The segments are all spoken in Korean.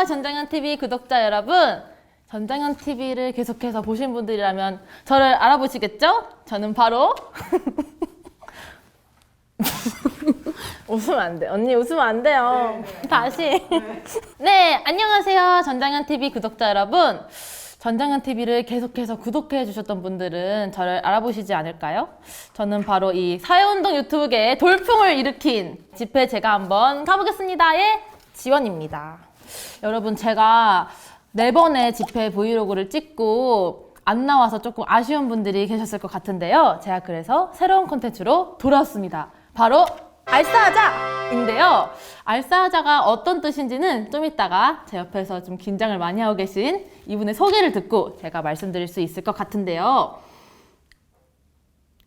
안녕하세요. 전장현TV 구독자 여러분. 전장현TV를 계속해서 보신 분들이라면 저를 알아보시겠죠? 저는 바로. 웃으면 안 돼. 언니 웃으면 안 돼요. 다시. 네, 안녕하세요. 전장현TV 구독자 여러분. 전장현TV를 계속해서 구독해 주셨던 분들은 저를 알아보시지 않을까요? 저는 바로 이 사회운동 유튜브계의 돌풍을 일으킨 집회 제가 한번 가보겠습니다 의 지원입니다. 여러분, 제가 네 번의 집회 브이로그를 찍고 안 나와서 조금 아쉬운 분들이 계셨을 것 같은데요. 제가 그래서 새로운 콘텐츠로 돌아왔습니다. 바로 알싸하자인데요. 알싸하자가 어떤 뜻인지는 좀 이따가 제 옆에서 좀 긴장을 많이 하고 계신 이분의 소개를 듣고 제가 말씀드릴 수 있을 것 같은데요.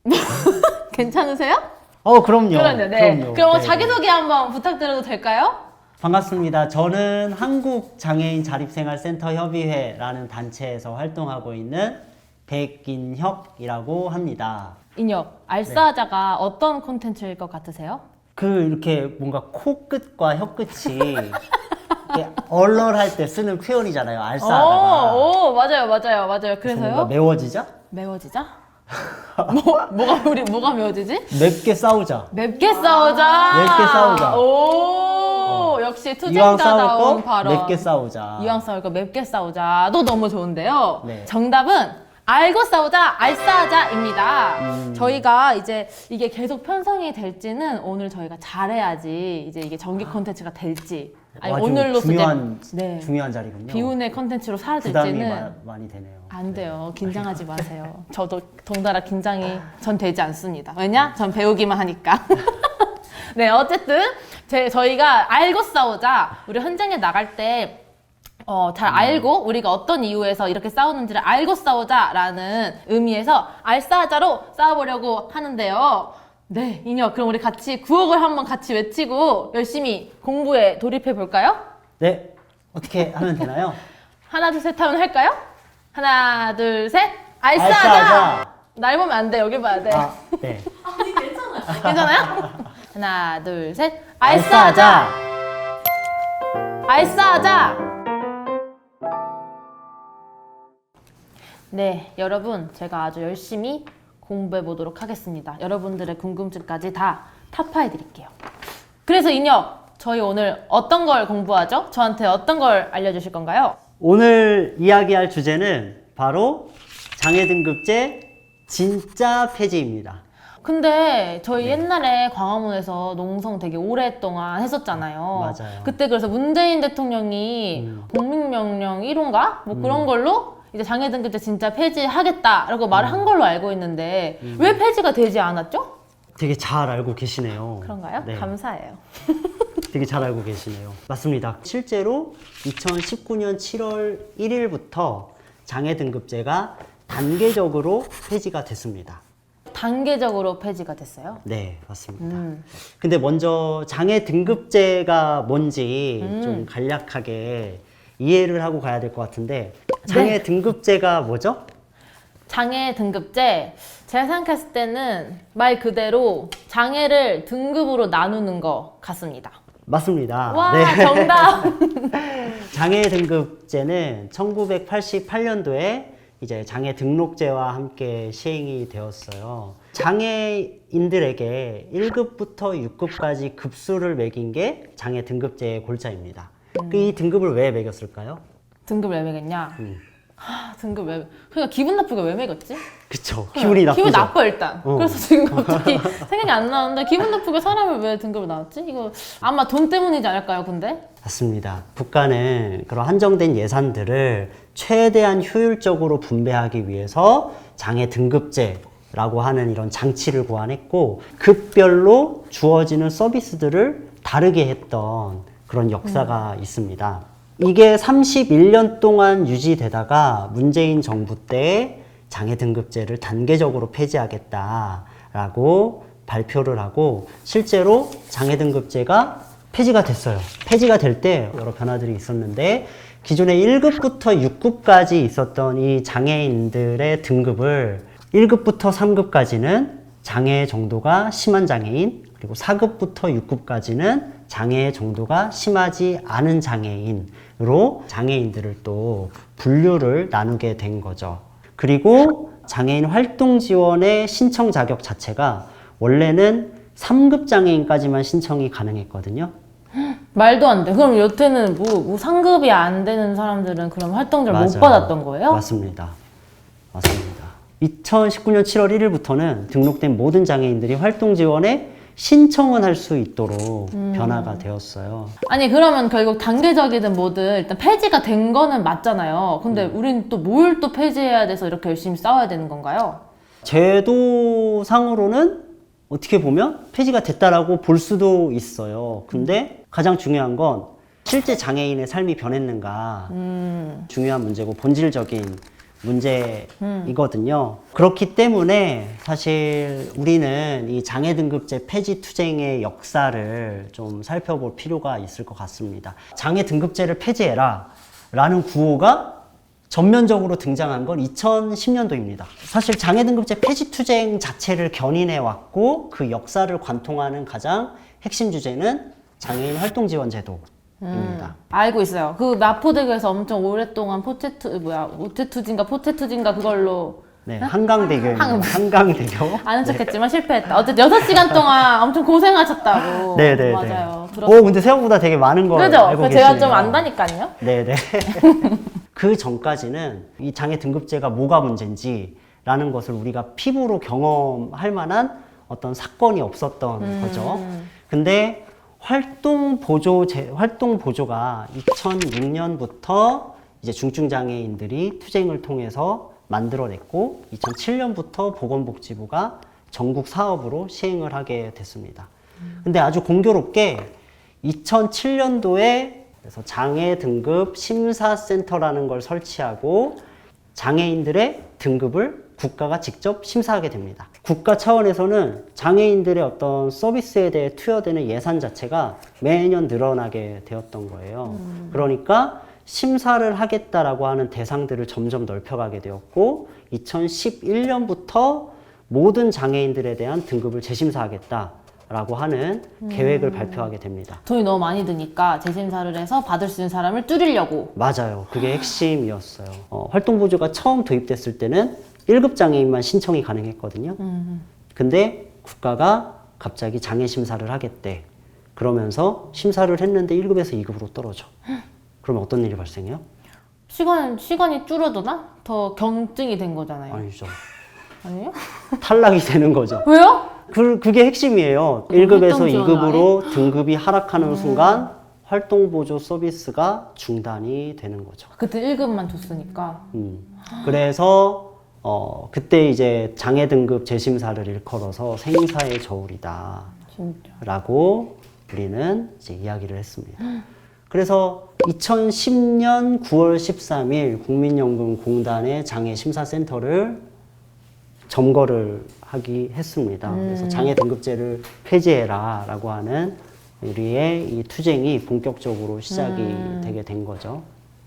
괜찮으세요? 어, 그럼요. 그럼요. 네. 그럼요. 그럼 네, 자기소개 한번 부탁드려도 될까요? 반갑습니다. 저는 한국장애인자립생활센터 협의회라는 단체에서 활동하고 있는 백인혁이라고 합니다. 인혁, 알싸하자가 어떤 콘텐츠일 것 같으세요? 그 이렇게 뭔가 코끝과 혀끝이 이렇게 얼얼할 때 쓰는 표현이잖아요. 알싸하다가. 오, 오, 맞아요, 맞아요, 맞아요. 뭔가 그래서요? 매워지자? 매워지자? 뭐, 뭐가 우리 뭐가 매워지지? 맵게 싸우자. 맵게 싸우자. 맵게 싸우자. 오, 역시 이왕 투쟁자다운 거 발언. 맵게 싸우자. 이왕 싸울 거 맵게 싸우자도 너무 좋은데요. 네. 정답은 알고 싸우자, 알싸하자입니다. 음. 저희가 이제 이게 계속 편성이 될지는 오늘 저희가 잘해야지 이제 이게 정기 콘텐츠가 될지 아니 아주 오늘로서 중요한 이제 네. 중요한 자리군요. 비운의 콘텐츠로 부담이 사라질지는 마- 많이 되네요. 안 돼요. 긴장하지 마세요. 저도 덩달아 긴장이 전 되지 않습니다. 왜냐? 전 배우기만 하니까. 네, 어쨌든 제, 저희가 알고 싸우자. 우리 현장에 나갈 때 어, 잘 알고 우리가 어떤 이유에서 이렇게 싸우는지를 알고 싸우자라는 의미에서 알싸하자로 싸워보려고 하는데요. 네, 인혁. 그럼 우리 같이 구억을 한번 같이 외치고 열심히 공부에 돌입해 볼까요? 네. 어떻게 하면 되나요? 하나, 둘, 셋 하면 할까요? 하나, 둘, 셋. 알싸하자! 알싸하자! 날 보면 안 돼. 여기 봐야 돼. 아, 네. 괜찮아요? 하나, 둘, 셋. 알싸하자! 알싸하자! 네, 여러분. 제가 아주 열심히 공부해 보도록 하겠습니다. 여러분들의 궁금증까지 다 타파해 드릴게요. 그래서 인혁, 저희 오늘 어떤 걸 공부하죠? 저한테 어떤 걸 알려주실 건가요? 오늘 이야기할 주제는 바로 장애 등급제 진짜 폐지입니다. 근데 저희 네. 옛날에 광화문에서 농성 되게 오랫동안 했었잖아요. 맞아요. 그때 그래서 문재인 대통령이 음. 국민명령 1호인가? 뭐 그런 걸로 이제 장애 등급제 진짜 폐지하겠다라고 말을 음. 한 걸로 알고 있는데 왜 폐지가 되지 않았죠? 되게 잘 알고 계시네요. 그런가요? 네, 감사해요. 되게 잘 알고 계시네요. 맞습니다. 실제로 2019년 7월 1일부터 장애 등급제가 단계적으로 폐지가 됐습니다. 단계적으로 폐지가 됐어요. 네, 맞습니다. 음. 근데 먼저 장애 등급제가 뭔지 음. 좀 간략하게 이해를 하고 가야 될 것 같은데 장애 네. 등급제가 뭐죠? 장애 등급제 제가 생각했을 때는 말 그대로 장애를 등급으로 나누는 것 같습니다. 맞습니다. 와 네. 정답. 장애 등급제는 1988년도에 이제 장애 등록제와 함께 시행이 되었어요. 장애인들에게 1급부터 6급까지 급수를 매긴 게 장애 등급제의 골자입니다. 그 이 등급을 왜 매겼을까요? 등급 왜 매겼냐? 음. 하, 등급 왜? 그러니까 기분 나쁘게 왜 매겼지? 그쵸. 기분이 나쁘죠. 기분 나빠 일단. 어. 그래서 지금 갑자기 생각이 안 나는데 기분 나쁘게 사람을 왜 등급을 나왔지? 이거 아마 돈 때문이지 않을까요? 근데 맞습니다. 국가는 그런 한정된 예산들을 최대한 효율적으로 분배하기 위해서 장애 등급제 라고 하는 이런 장치를 고안했고 급별로 주어지는 서비스들을 다르게 했던 그런 역사가 있습니다. 이게 31년 동안 유지되다가 문재인 정부 때 장애 등급제를 단계적으로 폐지하겠다라고 발표를 하고 실제로 장애 등급제가 폐지가 됐어요. 폐지가 될 때 여러 변화들이 있었는데 기존에 1급부터 6급까지 있었던 이 장애인들의 등급을 1급부터 3급까지는 장애 정도가 심한 장애인, 그리고 4급부터 6급까지는 장애 정도가 심하지 않은 장애인으로 로 장애인들을 또 분류를 나누게 된 거죠. 그리고 장애인 활동 지원의 신청 자격 자체가 원래는 3급 장애인까지만 신청이 가능했거든요. 말도 안 돼. 그럼 여태는 뭐, 뭐 상급이 안 되는 사람들은 그럼 활동지를 못 맞아요. 받았던 거예요? 맞습니다. 맞습니다. 2019년 7월 1일부터는 등록된 모든 장애인들이 활동 지원에 신청은 할 수 있도록 음. 변화가 되었어요. 아니 그러면 결국 단계적이든 뭐든 일단 폐지가 된 거는 맞잖아요. 근데 음. 우린 또 뭘 또 폐지해야 돼서 이렇게 열심히 싸워야 되는 건가요? 제도상으로는 어떻게 보면 폐지가 됐다라고 볼 수도 있어요. 근데 가장 중요한 건 실제 장애인의 삶이 변했는가 음. 중요한 문제고 본질적인 문제이거든요. 그렇기 때문에 사실 우리는 이 장애 등급제 폐지 투쟁의 역사를 좀 살펴볼 필요가 있을 것 같습니다. 장애 등급제를 폐지해라 라는 구호가 전면적으로 등장한 건 2010년도입니다. 사실 장애 등급제 폐지 투쟁 자체를 견인해 왔고 그 역사를 관통하는 가장 핵심 주제는 장애인 활동 지원 제도입니다. 알고 있어요. 그 마포대교에서 엄청 오랫동안 포테투 뭐야 오테투진가 포테투진가 그걸로 네, 한강대교입니다. 한- 한강대교. 아는 척했지만 실패했다. 어쨌든 6 시간 동안 엄청 고생하셨다고. 네네네. 맞아요. 들었... 오, 근데 생각보다 되게 많은 걸 그죠? 알고 그 계시네요. 제가 좀 안다니까요. 네네. 그 전까지는 이 장애 등급제가 뭐가 문제인지라는 것을 우리가 피부로 경험할 만한 어떤 사건이 없었던 음. 거죠. 근데 활동 보조 제, 활동 보조가 2006년부터 이제 중증 장애인들이 투쟁을 통해서 만들어냈고 2007년부터 보건복지부가 전국 사업으로 시행을 하게 됐습니다. 근데 아주 공교롭게 2007년도에 그래서 장애 등급 심사센터라는 걸 설치하고 장애인들의 등급을 국가가 직접 심사하게 됩니다. 국가 차원에서는 장애인들의 어떤 서비스에 대해 투여되는 예산 자체가 매년 늘어나게 되었던 거예요. 그러니까 심사를 하겠다라고 하는 대상들을 점점 넓혀가게 되었고 2011년부터 모든 장애인들에 대한 등급을 재심사하겠다라고 하는 계획을 발표하게 됩니다. 돈이 너무 많이 드니까 재심사를 해서 받을 수 있는 사람을 줄이려고. 맞아요. 그게 핵심이었어요. 어, 활동 보조가 처음 도입됐을 때는 1급 장애인만 신청이 가능했거든요. 근데 국가가 갑자기 장애 심사를 하겠대. 그러면서 심사를 했는데 1급에서 2급으로 떨어져. 그러면 어떤 일이 발생해요? 시간, 시간이 줄어드나? 더 경증이 된 거잖아요. 아니죠. 아니에요? 탈락이 되는 거죠. 왜요? 그, 그게 핵심이에요. 1급에서 활동 지원을 2급으로 등급이 하락하는 순간 활동보조 서비스가 중단이 되는 거죠. 그때 1급만 줬으니까. 음. 그래서 어, 그때 이제 장애 등급 재심사를 일컬어서 생사의 저울이다. 진짜. 라고 우리는 이제 이야기를 했습니다. 그래서 2010년 9월 13일 국민연금공단의 장애심사센터를 점거를 하기 했습니다. 그래서 장애 등급제를 폐지해라 라고 하는 우리의 이 투쟁이 본격적으로 시작이 되게 된 거죠.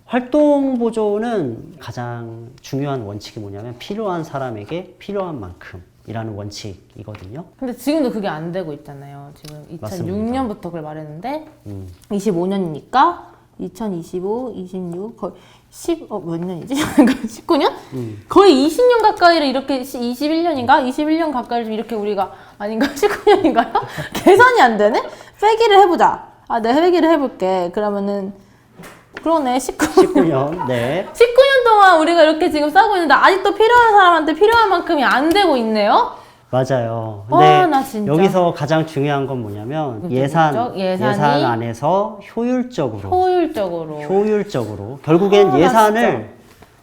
활동 보조는 가장 중요한 원칙이 뭐냐면 필요한 사람에게 필요한 만큼 이라는 원칙이거든요. 근데 지금도 그게 안 되고 있잖아요. 지금 맞습니다. 2006년부터 그걸 말했는데 음. 25년이니까 2025, 26 거의 10, 어, 몇 년이지? 19년? 음. 거의 20년 가까이를 이렇게 21년인가? 21년 가까이를 좀 이렇게 우리가 아닌가? 19년인가요? 계산이 안 되네? 빼기를 해보자. 아, 내가 빼기를 해볼게. 그러면은 그러네. 19년. 19년, 네. 19년 동안 우리가 이렇게 지금 싸고 있는데 아직도 필요한 사람한테 필요한 만큼이 안 되고 있네요? 맞아요. 와, 나 진짜. 여기서 가장 중요한 건 뭐냐면 예산? 예산이 예산 안에서 효율적으로, 효율적으로. 효율적으로 결국엔 아, 나 예산을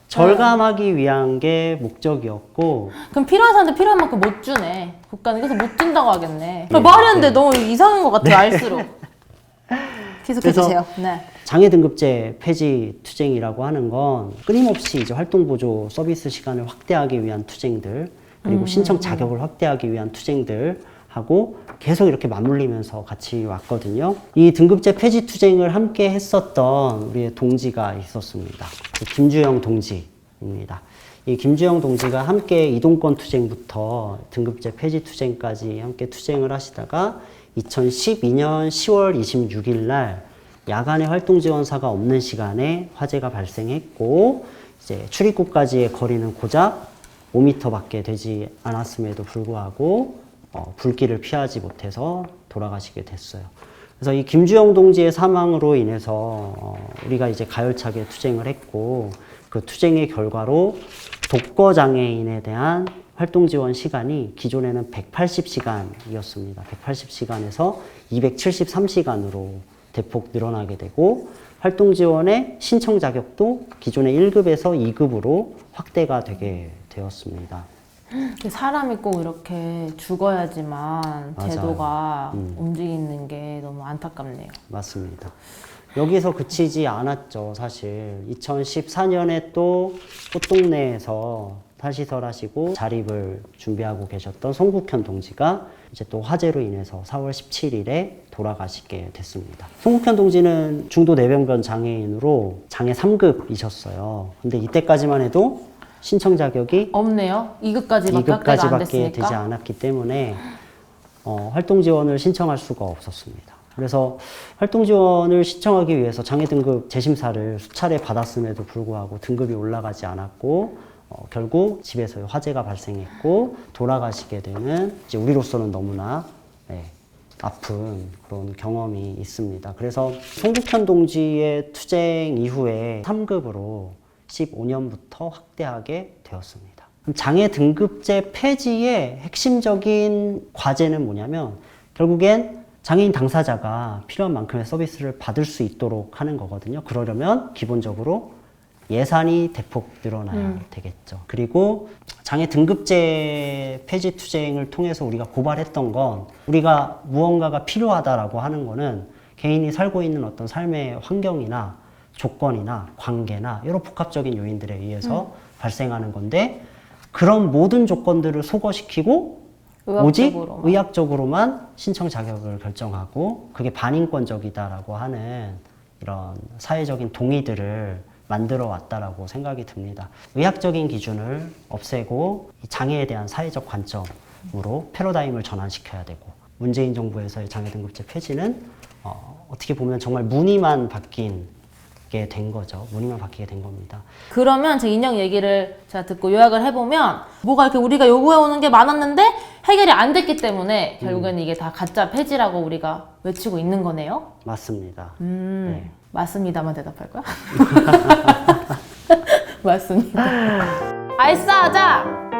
절감하기 위한 게 목적이었고 그럼 필요한 사람한테 필요한 만큼 못 주네. 국가는 그래서 못 준다고 하겠네. 말이 안 돼. 너무 이상한 것 같아요, 알수록. 계속해주세요. 네. 장애 등급제 폐지 투쟁이라고 하는 건 끊임없이 이제 활동 보조 서비스 시간을 확대하기 위한 투쟁들 그리고 신청 자격을 확대하기 위한 투쟁들 하고 계속 이렇게 맞물리면서 같이 왔거든요. 이 등급제 폐지 투쟁을 함께 했었던 우리의 동지가 있었습니다. 그 김주영 동지입니다. 이 김주영 동지가 함께 이동권 투쟁부터 등급제 폐지 투쟁까지 함께 투쟁을 하시다가 2012년 10월 26일 날 야간에 활동 지원사가 없는 시간에 화재가 발생했고 이제 출입구까지의 거리는 고작 5m밖에 되지 않았음에도 불구하고 어, 불길을 피하지 못해서 돌아가시게 됐어요. 그래서 이 김주영 동지의 사망으로 인해서 어, 우리가 이제 가열차게 투쟁을 했고 그 투쟁의 결과로 독거 장애인에 대한 활동 지원 시간이 기존에는 180시간이었습니다. 180시간에서 273시간으로 대폭 늘어나게 되고 활동 지원의 신청 자격도 기존의 1급에서 2급으로 확대가 되게 되었습니다. 사람이 꼭 이렇게 죽어야지만 맞아요. 제도가 음. 움직이는 게 너무 안타깝네요. 맞습니다. 여기서 그치지 않았죠, 사실. 2014년에 또 꽃동네에서 탈시설 하시고 자립을 준비하고 계셨던 송국현 동지가 이제 또 화재로 인해서 4월 17일에 돌아가시게 됐습니다. 송국현 동지는 중도 내병변 장애인으로 장애 3급이셨어요. 근데 이때까지만 해도 신청 자격이 없네요. 2급까지밖에 확대가 안 2급까지밖에 됐으니까. 되지 않았기 때문에 어, 활동 지원을 신청할 수가 없었습니다. 그래서 활동 지원을 신청하기 위해서 장애 등급 재심사를 수차례 받았음에도 불구하고 등급이 올라가지 않았고 어, 결국 집에서 화재가 발생했고 돌아가시게 되는 이제 우리로서는 너무나 네, 아픈 그런 경험이 있습니다. 그래서 송국현 동지의 투쟁 이후에 3급으로 15년부터 확대하게 되었습니다. 장애 등급제 폐지의 핵심적인 과제는 뭐냐면 결국엔 장애인 당사자가 필요한 만큼의 서비스를 받을 수 있도록 하는 거거든요. 그러려면 기본적으로 예산이 대폭 늘어나야 되겠죠. 그리고 장애 등급제 폐지 투쟁을 통해서 우리가 고발했던 건 우리가 무언가가 필요하다라고 하는 거는 개인이 살고 있는 어떤 삶의 환경이나 조건이나 관계나 여러 복합적인 요인들에 의해서 발생하는 건데 그런 모든 조건들을 소거시키고 오직 의학적으로만. 의학적으로만 신청 자격을 결정하고 그게 반인권적이다라고 하는 이런 사회적인 동의들을 만들어 왔다라고 생각이 듭니다. 의학적인 기준을 없애고 이 장애에 대한 사회적 관점으로 패러다임을 전환시켜야 되고 문재인 정부에서의 장애 등급제 폐지는 어, 어떻게 보면 정말 문의만 바뀐 게 된 거죠. 문의만 바뀌게 된 겁니다. 그러면 제 인형 얘기를 제가 듣고 요약을 해보면 뭐가 이렇게 우리가 요구해오는 게 많았는데 해결이 안 됐기 때문에 결국에는 이게 다 가짜 폐지라고 우리가 외치고 있는 거네요. 맞습니다. 음, 네. 맞습니다만 대답할 거야? 맞습니다. 알싸하자!